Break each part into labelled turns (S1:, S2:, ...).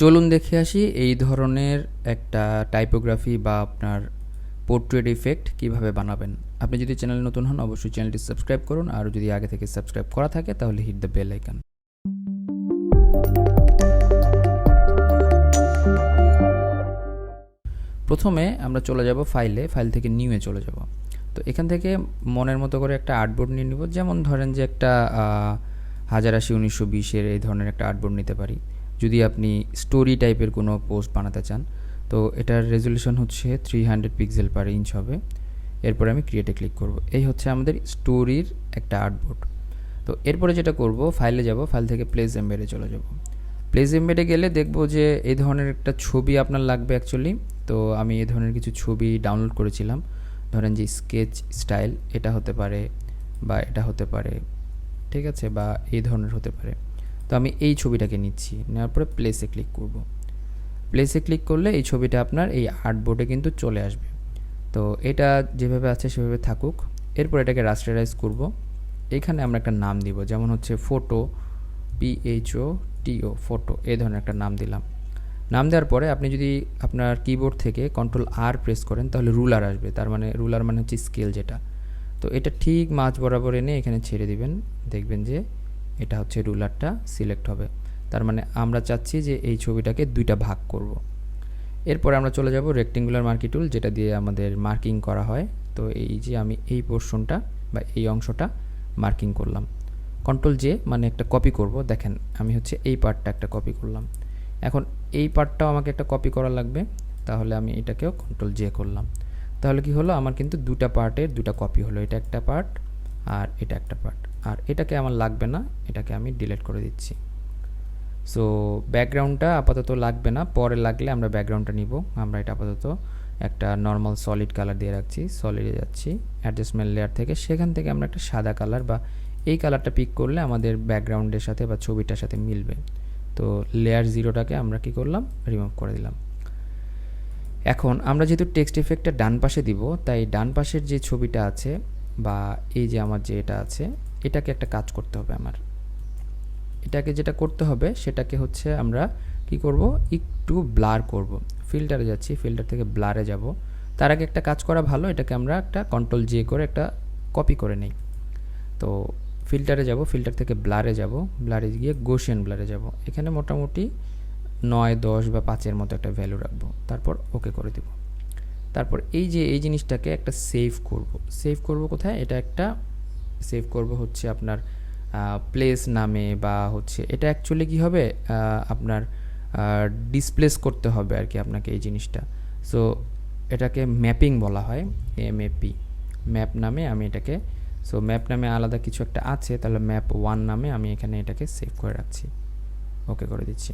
S1: চলুন দেখে আসি এই ধরনের একটা টাইপোগ্রাফি বা আপনার পোর্ট্রেট ইফেক্ট কীভাবে বানাবেন। আপনি যদি চ্যানেলে নতুন হন, অবশ্যই চ্যানেলটি সাবস্ক্রাইব করুন। আর যদি আগে থেকে সাবস্ক্রাইব করা থাকে, তাহলে হিট দ্য বেল আইকন প্রথমে আমরা চলে যাব ফাইলে ফাইল থেকে নিউয়ে চলে যাব। তো এখান থেকে মনের মতো করে একটা আর্টবোর্ড নিয়ে নিব। যেমন ধরেন যে একটা হাজার আশি, উনিশশো বিশের এই ধরনের একটা আর্টবোর্ড নিতে পারি। যদি আপনি স্টোরি টাইপের কোনো পোস্ট বানাতে চান, তো এটার রেজলিউশন হচ্ছে three hundred pixel per inch হবে। এরপরে আমি ক্রিয়েটে ক্লিক করব। এই হচ্ছে আমাদের স্টোরির একটা আর্টবোর্ড তো এরপরে যেটা করব ফাইলে যাব ফাইল থেকে প্লেস এমবেডে চলে যাব। প্লেস এমবেডে গেলে দেখব যে এই ধরনের একটা ছবি আপনার লাগবে অ্যাকচুয়ালি তো আমি এই ধরনের কিছু ছবি ডাউনলোড করেছিলাম। ধরেন যে স্কেচ স্টাইল এটা হতে পারে বা এটা হতে পারে, ঠিক আছে? বা এই ধরনের হতে পারে। তো আমি এই ছবিটাকে নিচ্ছি। নেওয়ার পরে প্লেসে ক্লিক করব। প্লেসে ক্লিক করলে এই ছবিটা আপনার এই আর্টবোর্ডে কিন্তু চলে আসবে। তো এটা যেভাবে আছে সেভাবে থাকুক। এরপর এটাকে রাস্টারাইজ করব। এখানে আমরা একটা নাম দিব, যেমন হচ্ছে ফটো পিএইচও টিও ফটো এই ধরনের একটা নাম দিলাম। নাম দেওয়ার পরে আপনি যদি আপনার কিবোর্ড থেকে কন্ট্রোল আর প্রেস করেন, তাহলে রুলার আসবে। তার মানে রুলার মানে হচ্ছে স্কেল যেটা। তো এটা ঠিক মাঝ বরাবর এনে এখানে ছেড়ে দিবেন। দেখবেন যে এটা হচ্ছে রুলারটা সিলেক্ট হবে। তার মানে আমরা চাচ্ছি যে এই ছবিটাকে দুইটা ভাগ করব। এরপরে আমরা চলে যাব রেক্টেঙ্গুলার মার্কি টুল যেটা দিয়ে আমাদের মার্কিং করা হয়। তো এই যে আমি এই পোর্শনটা বা এই অংশটা মার্কিং করলাম। কন্ট্রোল জে মানে একটা কপি করব। দেখেন, আমি হচ্ছে এই পার্টটা একটা কপি করলাম। এখন এই পার্টটাও আমাকে একটা কপি করা লাগবে। তাহলে আমি এটাকেও কন্ট্রোল জে করলাম। তাহলে কি হলো? আমার কিন্তু দুটা পার্টের দুটা কপি হলো। এটা একটা পার্ট আর এটা একটা পার্ট আর এটাকে আমার লাগবে না, এটাকে আমি ডিলিট করে দিচ্ছি। সো ব্যাকগ্রাউন্ডটা আপাতত লাগবে না, পরে লাগলে আমরা ব্যাকগ্রাউন্ডটা নিব। আমরা এটা আপাতত একটা নর্মাল সলিড কালার দিয়ে রাখছি সলিডে যাচ্ছি অ্যাডজাস্টমেন্ট লেয়ার থেকে। সেখান থেকে আমরা একটা সাদা কালার বা এই কালারটা পিক করলে আমাদের ব্যাকগ্রাউন্ডের সাথে বা ছবিটার সাথে মিলবে। তো লেয়ার জিরোটাকে আমরা কি করলাম? রিমুভ করে দিলাম। এখন আমরা যেহেতু টেক্সট ইফেক্টটা ডান পাশে দিব, তাই ডান পাশের যে ছবিটা আছে বা এই যে আমার যে এটা আছে এটাকে একটা কাজ করতে হবে আমার। এটাকে যেটা করতে হবে, সেটাকে হচ্ছে আমরা কি করব? একটু ব্লার করব। ফিল্টারে যাচ্ছি, ফিল্টার থেকে ব্লারে যাব। তার আগে একটা কাজ করা ভালো, এটাকে আমরা একটা কন্ট্রোল জে করে একটা কপি করে নেই। তো ফিল্টারে যাব, ফিল্টার থেকে ব্লারে যাব। ব্লারে গিয়ে গোশিয়ান ব্লারে যাব। এখানে মোটামুটি নয়, দশ বা পাঁচের মতো একটা ভ্যালু রাখব। তারপর ওকে করে দেব। তারপর এই যে, এই জিনিসটাকে একটা সেভ করব। সেভ করব কোথায়? এটা একটা সেভ করব হচ্ছে আপনার প্লেস নামে বা হচ্ছে, এটা অ্যাকচুয়ালি কী হবে? আপনার ডিসপ্লেস করতে হবে আর কি আপনাকে এই জিনিসটা। সো এটাকে ম্যাপিং বলা হয় এম এমএপি ম্যাপ নামে আমি এটাকে সো ম্যাপ নামে আলাদা কিছু একটা আছে, তাহলে ম্যাপ ওয়ান নামে আমি এখানে এটাকে সেভ করে রাখছি। ওকে করে দিচ্ছি।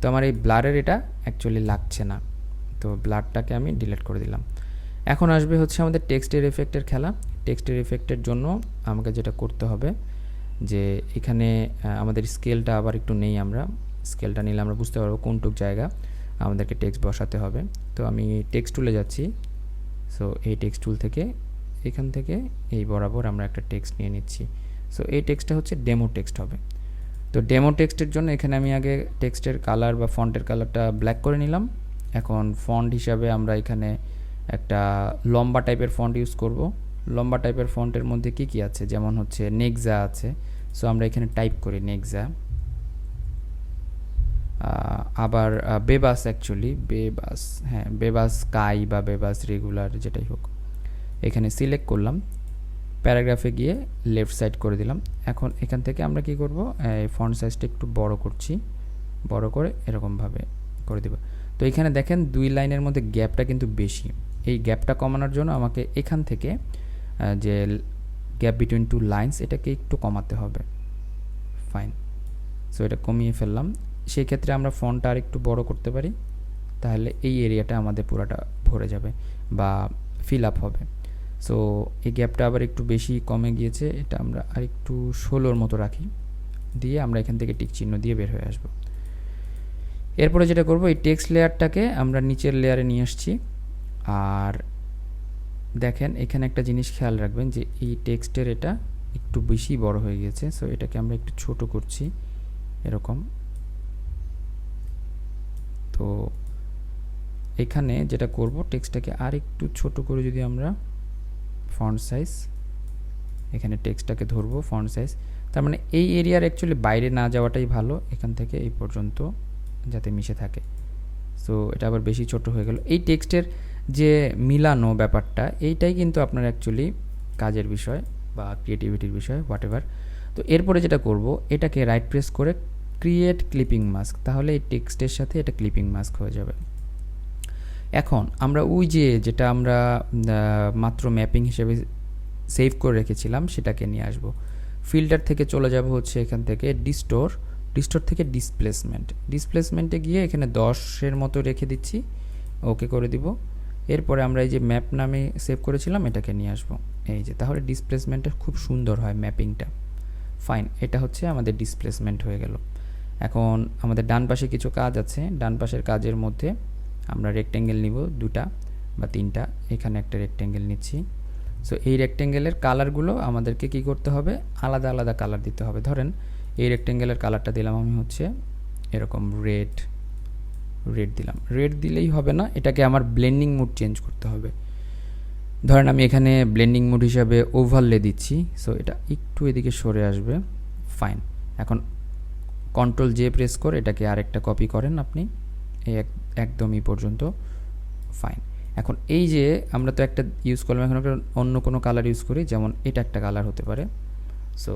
S1: তো আমার এই ব্লারের এটা অ্যাকচুয়ালি লাগছে না। তো ব্লারটাকে আমি ডিলিট করে দিলাম। এখন আসবে হচ্ছে আমাদের টেক্সটের এফেক্টের খেলা। টেক্সটের এফেক্টের জন্য আমাকে যেটা করতে হবে যে এখানে আমাদের স্কেলটা আবার একটু নেই আমরা। স্কেলটা নিলে আমরা বুঝতে পারব কোনটুক জায়গা আমাদেরকে টেক্সট বসাতে হবে। তো আমি টেক্সট টুলে যাচ্ছি। সো এই টেক্সট টুল থেকে এখান থেকে এই বরাবর আমরা একটা টেক্সট নিয়ে নিচ্ছি। সো এই টেক্সটটা হচ্ছে ডেমো টেক্সট হবে। তো ডেমো টেক্সটের জন্য এখানে আমি আগে টেক্সটের কালার বা ফন্টের কালারটা ব্ল্যাক করে নিলাম। এখন ফন্ট হিসাবে আমরা এখানে একটা লম্বা টাইপের ফন্ট ইউজ করব। লম্বা টাইপের ফন্টের মধ্যে কি কি আছে? যেমন হচ্ছে নেক্সা আছে। সো আমরা এখানে টাইপ করি নেক্সা আবার বেবাস অ্যাকচুয়ালি বেবাস হ্যাঁ বেবাস কাই বা বেবাস রেগুলার যেটাই হোক। এখানে সিলেক্ট করলাম। প্যারাগ্রাফে গিয়ে লেফট সাইড করে দিলাম। এখন এখান থেকে আমরা কি করব? এই ফন্ট সাইজটা একটু বড় করছি। বড় করে এরকমভাবে করে দেব। তো এখানে দেখেন দুই লাইনের মধ্যে গ্যাপটা কিন্তু বেশি। এই গ্যাপটা কমানোর জন্য আমাকে এখান থেকে যে গ্যাপ বিটুইন টু লাইন্স এটাকে একটু কমাতে হবে। ফাইন সো এটা কমিয়ে ফেললাম। সেই ক্ষেত্রে আমরা ফোনটা আর একটু বড় করতে পারি। তাহলে এই এরিয়াটা আমাদের পুরোটা ভরে যাবে বা ফিল আপ হবে। সো এই গ্যাপটা আবার একটু বেশি কমে গিয়েছে। এটা আমরা আর একটু ষোলোর মতো রাখি। দিয়ে আমরা এখান থেকে টিক চিহ্ন দিয়ে বের হয়ে আসব। এরপরে যেটা করব, এই টেক্সট লেয়ারটাকে আমরা নিচের লেয়ারে নিয়ে আসছি। আর দেখেন, এখানে একটা জিনিস খেয়াল রাখবেন যে এই টেক্সটের এটা একটু বেশি বড় হয়ে গেছে। সো এটাকে আমরা একটু ছোট করছি এরকম। তো এখানে যেটা করব, টেক্সটটাকে আর একটু ছোট করে যদি আমরা ফন্ট সাইজ এখানে টেক্সটটাকে ধরবো ফন্ট সাইজ তার মানে এই এরিয়ার অ্যাকচুয়ালি বাইরে না যাওয়াটাই ভালো, এখান থেকে এই পর্যন্ত যাতে মিশে থাকে। সো এটা আবার বেশি ছোট হয়ে গেল। এই টেক্সটের যে মিলানো ব্যাপারটা, এইটাই কিন্তু আপনার অ্যাকচুয়ালি কাজের বিষয় বা ক্রিয়েটিভিটির বিষয় হোয়াট এভার তো এরপরে যেটা করব, এটাকে রাইট প্রেস করে ক্রিয়েট ক্লিপিং মাস্ক তাহলে এই টেক্সটের সাথে এটা ক্লিপিং মাস্ক হয়ে যাবে। এখন আমরা ওই যে যেটা আমরা মাত্র ম্যাপিং হিসেবে সেভ করে রেখেছিলাম, সেটাকে নিয়ে আসব। ফিল্টার থেকে চলে যাব হচ্ছে এখান থেকে ডিস্টোর ডিস্টোর থেকে ডিসপ্লেসমেন্ট ডিসপ্লেসমেন্টে গিয়ে এখানে দশের মতো রেখে দিচ্ছি ওকে করে দিব। এরপরে আমরা এই যে ম্যাপ নামে সেভ করেছিলাম, এটাকে নিয়ে আসব। এই যে, তাহলে ডিসপ্লেসমেন্টটা খুব সুন্দর হয় ম্যাপিংটা ফাইন এটা হচ্ছে আমাদের ডিসপ্লেসমেন্ট হয়ে গেল। এখন আমাদের ডান পাশে কিছু কাজ আছে। ডান পাশের কাজের মধ্যে আমরা রেক্ট্যাঙ্গেল নিব দুটা বা তিনটা। এখানে একটা রেক্ট্যাঙ্গেল নিচ্ছি। সো এই রেক্ট্যাঙ্গেলের কালারগুলো আমাদেরকে কি করতে হবে? আলাদা আলাদা কালার দিতে হবে। ধরেন, এই রেক্ট্যাঙ্গেলের কালারটা দিলাম আমি হচ্ছে এরকম রেড রেড দিলাম। রেড দিলেই হবে না, এটাকে আমার ব্লেন্ডিং মুড চেঞ্জ করতে হবে। ধরেন আমি এখানে ব্লেন্ডিং মুড হিসাবে ওভারলে দিচ্ছি সো এটা একটু এদিকে সরে আসবে ফাইন এখন কন্ট্রোল জে প্রেস করে, এটাকে আরেকটা কপি করেন আপনি একদমই পর্যন্ত ফাইন এখন এই যে আমরা তো একটা ইউজ করলাম, এখন একটা অন্য কোনো কালার ইউজ করি, যেমন এটা একটা কালার হতে পারে। সো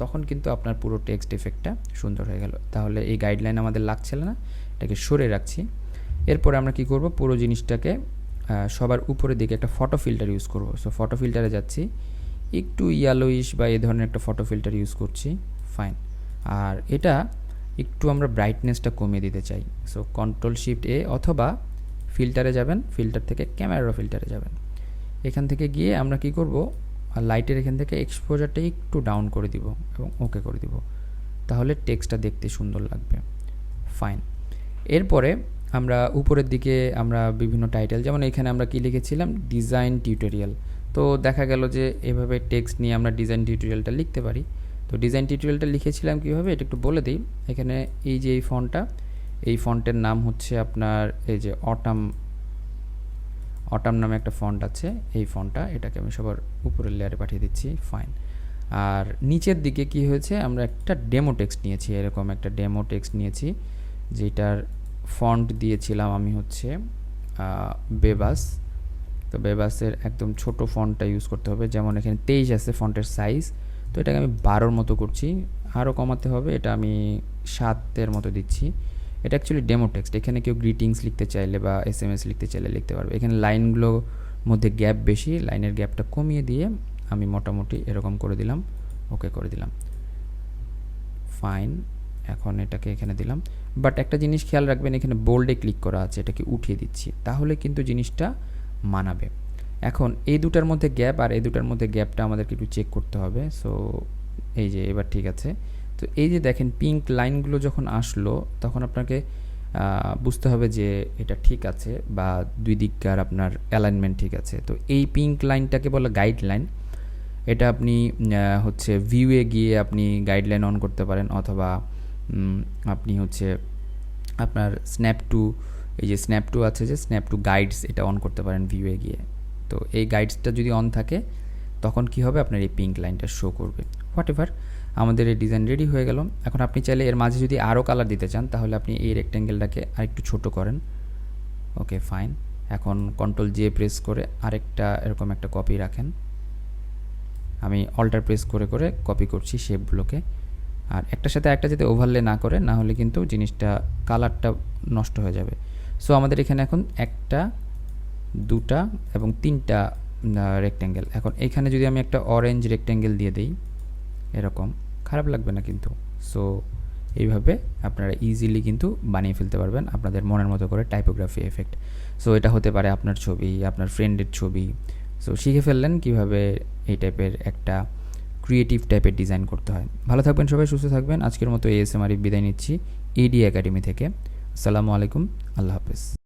S1: তখন কিন্তু আপনার পুরো টেক্সট এফেক্টটা সুন্দর হয়ে গেল। তাহলে এই গাইডলাইন আমাদের লাগছিল না এটাকে সরে রাখছি। এরপরে আমরা কি করব? পুরো জিনিসটাকে সবার উপরের দিকে একটা ফটো ফিল্টার ইউজ করব। সো ফটো ফিল্টারে যাচ্ছি। একটু ইয়ালোইশ বা এই ধরনের একটা ফটো ফিল্টার ইউজ করছি। ফাইন আর এটা একটু আমরা ব্রাইটনেসটা কমিয়ে দিতে চাই। সো কন্ট্রোল শিফট এ অথবা ফিল্টারে যাবেন। ফিল্টার থেকে ক্যামেরা ফিল্টারে যাবেন। এখান থেকে গিয়ে আমরা কি করব? লাইটের এখান থেকে এক্সপোজারটা একটু ডাউন করে দিব এবং ওকে করে দিব। তাহলে টেক্সটটা দেখতে সুন্দর লাগবে। ফাইন এরপরে আমরা উপরের দিকে আমরা বিভিন্ন টাইটেল যেমন এখানে আমরা কি লিখেছিলাম? ডিজাইন টিউটোরিয়াল তো দেখা গেল যে এভাবে টেক্সট নিয়ে আমরা ডিজাইন টিউটোরিয়ালটা লিখতে পারি। তো ডিজাইন টিউটোরিয়ালটা লিখেছিলাম কীভাবে? এটা একটু বলে দিই। এখানে এই যে এই ফন্টটা এই ফন্টের নাম হচ্ছে আপনার এই যে অটাম অটাম নামে একটা ফন্ট আছে। এই ফন্টটা এটাকে আমি সবার উপরের লেয়ারে পাঠিয়ে দিচ্ছি। ফাইন আর নিচের দিকে কি হয়েছে? আমরা একটা ডেমো টেক্সট নিয়েছি। এরকম একটা ডেমো টেক্সট নিয়েছি। যেটার ফন্ট দিয়েছিলাম আমি হচ্ছে বেবাস তো বেবাসের একদম ছোট ফন্টটা ইউজ করতে হবে। যেমন এখানে তেইশ আছে ফন্টের সাইজ তো এটাকে আমি বারোর মতো করছি। আরও কমাতে হবে। এটা আমি সাতের মতো দিচ্ছি। এটা অ্যাকচুয়ালি ডেমো টেক্সট এখানে কেউ গ্রিটিংস লিখতে চাইলে বা এস এম এস লিখতে চাইলে লিখতে পারবে। এখানে লাইনগুলোর মধ্যে গ্যাপ বেশি। লাইনের গ্যাপটা কমিয়ে দিয়ে আমি মোটামুটি এরকম করে দিলাম। ওকে করে দিলাম। ফাইন এখন এটাকে এখানে দিলাম। বাট একটা জিনিস খেয়াল রাখবেন, এখানে বোল্ডে ক্লিক করা আছে, এটাকে উঠিয়ে দিচ্ছি। তাহলে কিন্তু জিনিসটা মানাবে। এখন এই দুটার মধ্যে গ্যাপ আর এই দুটার মধ্যে গ্যাপটা আমাদেরকে একটু চেক করতে হবে। সো এই যে এবার ঠিক আছে। তো এই যে দেখেন পিঙ্ক লাইনগুলো যখন আসলো, তখন আপনাকে বুঝতে হবে যে এটা ঠিক আছে বা দুই দিককার আপনার অ্যালাইনমেন্ট ঠিক আছে। তো এই পিঙ্ক লাইনটাকে বলে গাইডলাইন এটা আপনি হচ্ছে ভিউয়ে গিয়ে আপনি গাইডলাইন অন করতে পারেন, অথবা আপনি হচ্ছে আপনার স্ন্যাপ টু এই যে স্ন্যাপ টু আছে যে স্ন্যাপ টু গাইডস এটা অন করতে পারেন ভিউয়ে গিয়ে। তো এই গাইডসটা যদি অন থাকে, তখন কি হবে? আপনার এই পিঙ্ক লাইনটা শো করবে। হোয়াট এভার আমাদের এই ডিজাইন রেডি হয়ে গেল। এখন আপনি চাইলে এর মাঝে যদি আরও কালার দিতে চান, তাহলে আপনি এই রেক্ট্যাঙ্গেলটাকে আরেকটু ছোট করেন। ওকে ফাইন এখন কন্ট্রোল জে প্রেস করে আরেকটা এরকম একটা কপি রাখেন। আমি অল্টার প্রেস করে করে কপি করছি শেপগুলোকে আর একটার সাথে একটা যদি ওভারলে না করে, না হলে কিন্তু জিনিসটা কালারটা নষ্ট হয়ে যাবে। সো আমাদের এখানে এখন একটা, দুটা এবং তিনটা রেক্ট্যাঙ্গেল এখন এখানে যদি আমি একটা অরেঞ্জ রেক্ট্যাঙ্গেল দিয়ে দিই, এরকম, খারাপ লাগবে না কিন্তু। সো এইভাবে আপনারা ইজিলি কিন্তু বানিয়ে ফেলতে পারবেন আপনাদের মনের মতো করে টাইপোগ্রাফি এফেক্ট সো এটা হতে পারে আপনার ছবি, আপনার ফ্রেন্ডের ছবি। সো শিখে ফেললেন কীভাবে এই টাইপের একটা ক্রিয়েটিভ টাইপের ডিজাইন করতে হয়। ভালো থাকবেন সবাই, সুস্থ থাকবেন। আজকের মতো এএসএমআরই বিদায় নিচ্ছি। এডি একাডেমি থেকে। আসসালামু আলাইকুম। আল্লাহ হাফেজ।